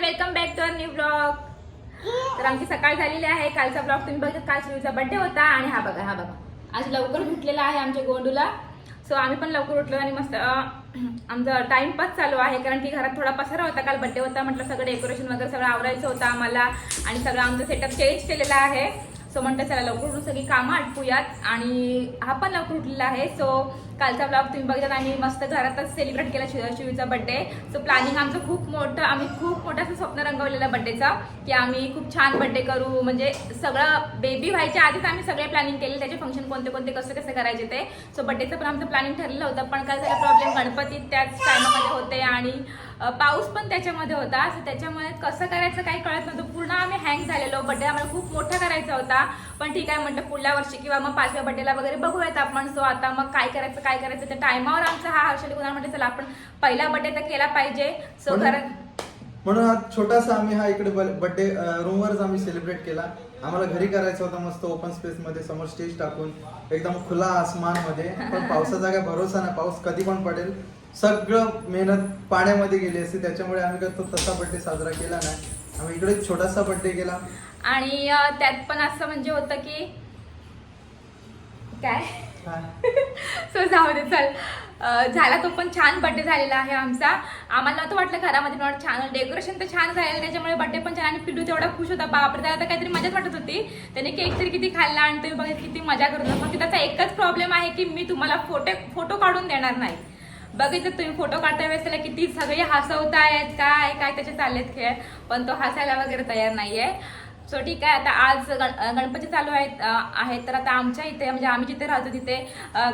Welcome back to my new blog तर आमची सकाळ झालेली आहे. कालचा ब्लॉग तुम्ही बघत काल श्रीचा बर्थडे होता आणि हा बघा हा बघा. आज लवकर उठलेला आहे आमच्या गोंडूला. सो आम्ही पण लवकर उठलो आणि मस्त आमचा टाइमपास चालू आहे. कारण की घरात थोडा पसारा होता. काल बड्डे होता म्हटलं सगळं डेकोरेशन वगैरे सगळं आवरायचं होतं आम्हाला आणि सगळं आमचं सेटअप चेंज केलेला आहे. सो म्हणतात चला लवकर उठून सगळी कामं आटपूयात आणि हा पण लवकर उठलेला आहे. सो कालचा ब्लॉग तुम्ही बघितला आणि मस्त घरातच सेलिब्रेट केला शिव शिवीचा बड्डे सो प्लॅनिंग आमचं खूप मोठं आम्ही खूप मोठं असं स्वप्न रंगवलेलं बड्डेचा की आम्ही खूप छान बड्डे करू. म्हणजे सगळं बेबी व्हायच्या आधीच आम्ही सगळे प्लॅनिंग केले त्याचे फंक्शन कोणते कोणते कसं कसं करायचे ते. सो बड्डेचं पण आमचं प्लॅनिंग ठरलेलं होतं पण काय झालं प्रॉब्लेम गणपती त्याच टायमामध्ये होते आणि पाऊस पण त्याच्यामध्ये होता. सो त्याच्यामुळे कसं करायचं काही कळत नव्हतं. पूर्ण आम्ही हँग झालेलो. बड्डे आम्हाला खूप मोठा करायचा होता. पण ठीक आहे म्हटलं पुढल्या वर्षी किंवा मग पाचव्या बड्डेला वगैरे बघूयात आपण. सो आता मग काय करायचं काय करायचं त्या टायमावर आमचा हा हर्षली गुन्हा म्हणजे चला आपण पहिला बर्थडे तर केला पाहिजे. सो म्हणून- घरात म्हणून हा छोटासा आम्ही हा इकडे बर्थडे रूमवरच आम्ही सेलिब्रेट केला. आम्हाला घरी करायचं होतं मस्त ओपन स्पेस मध्ये समोर स्टेज टाकून एकदम खुला आसमानमध्ये पण पावसाचा काय भरोसा नाही. पाऊस कधी पण पडेल. सगळं मेहनत पाण्यामध्ये गेली असते. त्याच्यामुळे आम्ही काय तो तसा बर्थडे साजरा केला नाही. आम्ही इकडे छोटासा बर्थडे केला. आणि अ, त्यात पण असं म्हणजे होतं की काय? हा. सो जाऊ दे चल झाला तो पण छान बड्डे झालेला आहे आमचा. आम्हाला नव्हतं वाटलं घरामध्ये पण छान डेकोरेशन तर छान झालेलं त्याच्यामुळे बड्डे पण छान आणि पिल्लू तेवढा खुश होता. बापरे त्याला तर काहीतरी मजाच वाटत होती. त्याने केक तरी किती खाल्ला आणि तुम्ही बघा किती मजा करत होता फक्त त्याचा एकच प्रॉब्लेम आहे की मी तुम्हाला फोटो फोटो काढून देणार नाही. बघितलं तुम्ही फोटो काढता वेळेस त्याला किती सगळे हसवतायत काय काय त्याचे चाललेत खेळ. पण तो हसायला वगैरे तयार नाही आहे सो ठीक आहे. आता आज गण गणपती चालू आहेत आहे आहेत. तर आता आमच्या इथे म्हणजे आम्ही जिथे राहतो तिथे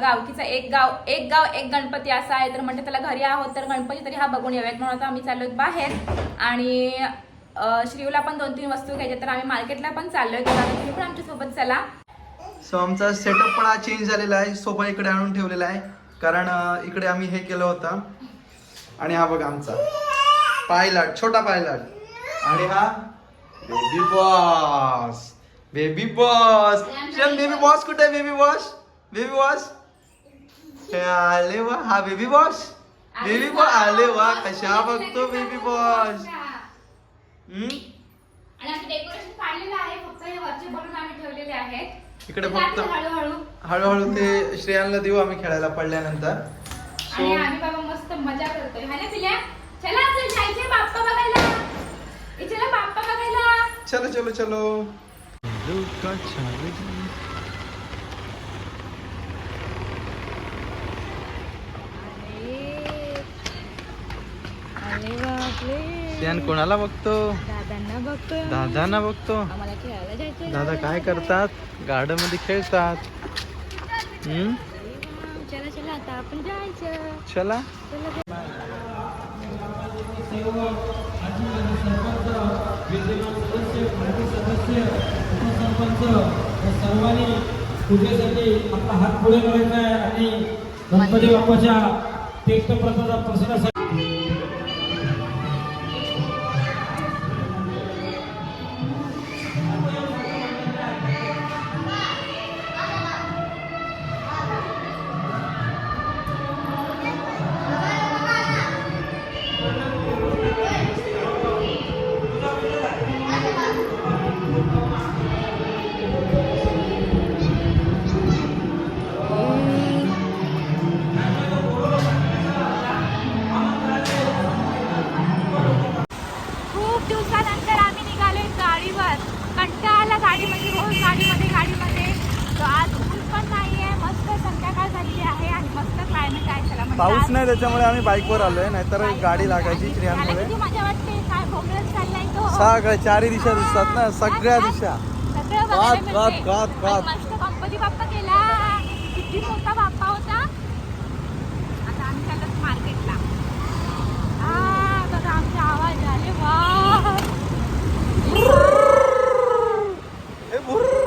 गावकीचा एक गाव एक गाव एक गणपती असा आहे. तर म्हणजे त्याला घरी आहोत. तर गणपती तरी हा बघून येऊयात. म्हणून आता आम्ही चाललोय बाहेर. आणि अं, श्रीवला पण दोन तीन वस्तू घ्यायच्या तर आम्ही मार्केटला पण चाललोय. तर तुम्ही पण आमच्यासोबत चला. सो आमचा सेटअप पण हा चेंज झालेला आहे. सोफा इकडे आणून ठेवलेला आहे. कारण इकडे आम्ही हे केलं होतं. आणि हा बघा आमचा. पायलट छोटा पायलट. आणि हा baby boss baby boss baby boss कुठे आहे बेबी बॉस बेबी बॉस आले वा. हा बेबी बॉस बेबी बॉस आले वा. कशा बघतो बेबी बॉस इकडे फक्त- हळूहळू. ते श्रेयांना देऊ आम्ही खेळायला पडल्यानंतर. आणि सो आम्ही बाबा मस्त मजा करतोय. चलो चलो चलो। कोणाला बघतो? दादांना बघतोय दादांना बघतो. आम्हाला खेळायला जायचंय. दादा काय करतात? गार्डनमध्ये खेळतात. हम्म? चला चला आता आपण जायचं. चला. सर्वांनी पूजेसाठी आपला हात पुढे करायचा आहे आणि गणपती बाप्पाच्या तीर्थ प्रसादा प्रसादासाठी पाऊस नाही त्याच्यामुळे आम्ही बाईकवर आलोय नाहीतर गाडी लागायची किती तो सगळ्या चारही दिशा दिसतात ना सगळ्या दिशा. सगळं बघायला गात, मिळते. गात, गात, गात. आणि मस्त गणपती बाप्पा केला किती मोठा बाप्पा होता आता आम्ही चाललो मार्केटला आ, बघा आमचे आवाज आले वा ए, भुर्र.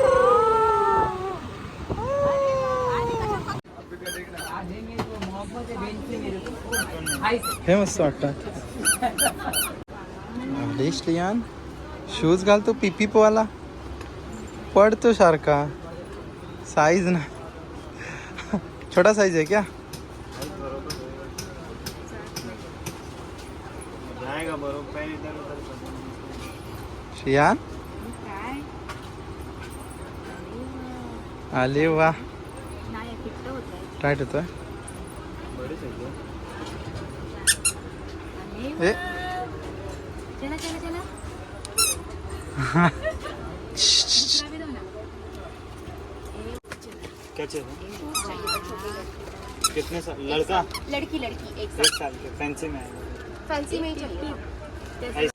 हे मस्त वाटतात श्रियान शूज घालतो पिपी पोवाला पडतो सारखा. साईज ना. छोटा साईज आहे क्या? श्रियान काय आले वा. टाईट होतोय? ए? चला चला चला. क्या चाहिए। कितने साल? लड़का? लड़की लड़की एक एक साल. के फैंसी में फैंसी में ही चाहिए.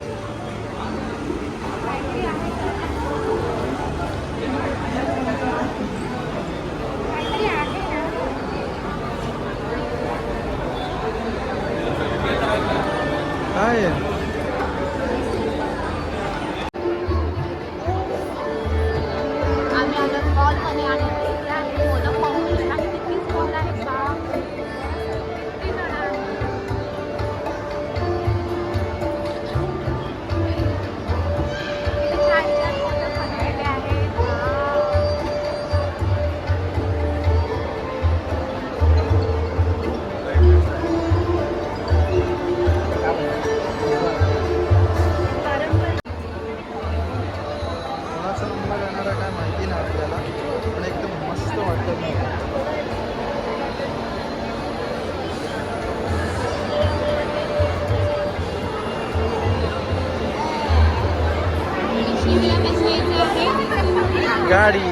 गाडी.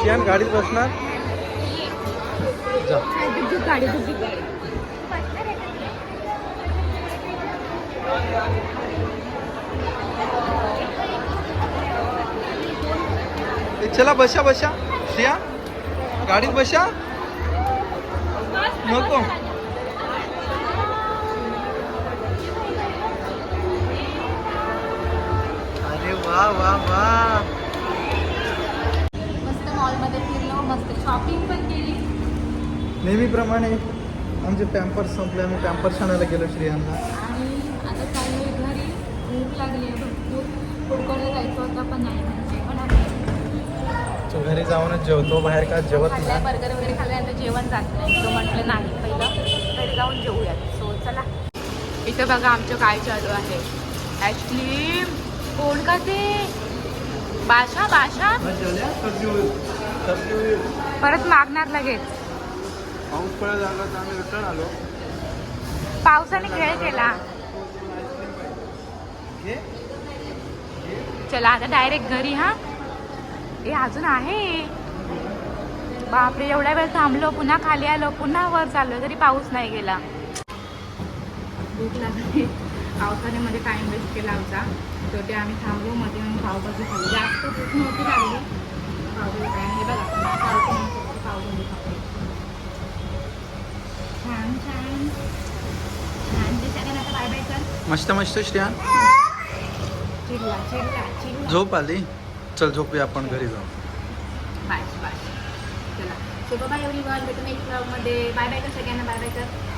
शियान गाडीत बसणार? जा. चला बशा बशा श्रिया गाडीत बशा नको. वा वा वा. मस्त मॉलमध्ये फिरलो मस्त शॉपिंग पण केली. नेहमीप्रमाणे आमचे पॅम्पर्स संपले आम्ही पॅम्पर्स आणायला गेलो श्रियांना. आणि आता चाललोय घरी. भूक लागली भरपूर. फुडकोला जायचं होतं पण नाही म्हणजे जेवण आहे तो घरी जाऊनच जेवतो बाहेर का जेवत खाल्लाय नाही. बर्गर वगैरे खाल्ल्यानंतर जेवण जात नाही. तो म्हटलं नाही पहिलं घरी जाऊन जेवूयात सो चला. इथं बघा आमचं काय चालू आहे. ॲक्च्युली कोण का ते? बाशा बाशा? परत मागणार लगेच. पाऊस पडत तर आम्ही रिटर्न आलो पावसाने खेळ केला. चला आता डायरेक्ट घरी हा? ए अजून आहे. बापरे एवढ्या वेळ थांबलो पुन्हा खाली आलो पुन्हा वर चाललो तरी पाऊस नाही गेला. भूक लागली पावसाने मध्ये टाइम वेस्ट केला आमचा शेवटी आम्ही थांबलो मध्ये मग पावभाजी खाल्ली. जास्त भूक नव्हती लागली. पावभाजी काय हे बघा पावसाने पावभाजी खाल्ली. छान छान. छान. ते सगळ्यांना आता बाय बाय कर. मस्त मस्त चिल्ला झोप आली? चल झोपूया आपण घरी जाऊ. बाय बाय चला. सो बाय वन भेटू नेक्स्ट ब्लॉगमध्ये बाय बाय कर सगळ्यांना. बाय बाय कर.